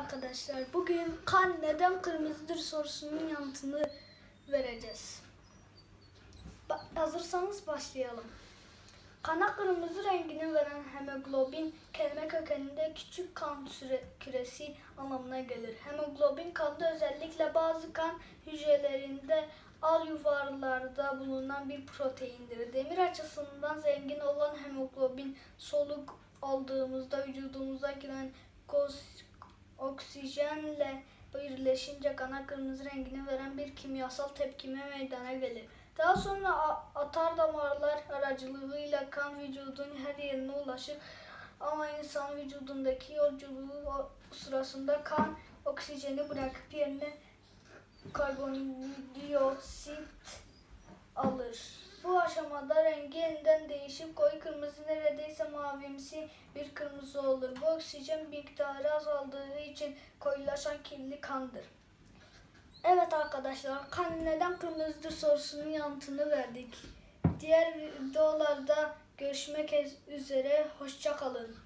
arkadaşlar. Bugün kan neden kırmızıdır sorusunun yanıtını vereceğiz. Ba- hazırsanız başlayalım. Kana kırmızı rengini veren hemoglobin kelime kökeninde küçük kan küresi anlamına gelir. Hemoglobin kanda özellikle bazı kan hücrelerinde al yuvarlarda bulunan bir proteindir. Demir açısından zengin olan hemoglobin soluk aldığımızda vücudumuza giren koz- oksijenle birleşince kana kırmızı rengini veren bir kimyasal tepkime meydana gelir. Daha sonra atar damarlar aracılığıyla kan vücudun her yerine ulaşır. Ama insan vücudundaki yolculuğu sırasında kan oksijeni bırakıp yerine karbondioksit aşamada rengi yeniden değişip koyu kırmızı neredeyse mavimsi bir kırmızı olur. Bu oksijen miktarı azaldığı için koyulaşan kirli kandır. Evet arkadaşlar kan neden kırmızıdır sorusunun yanıtını verdik. Diğer videolarda görüşmek üzere. Hoşça kalın.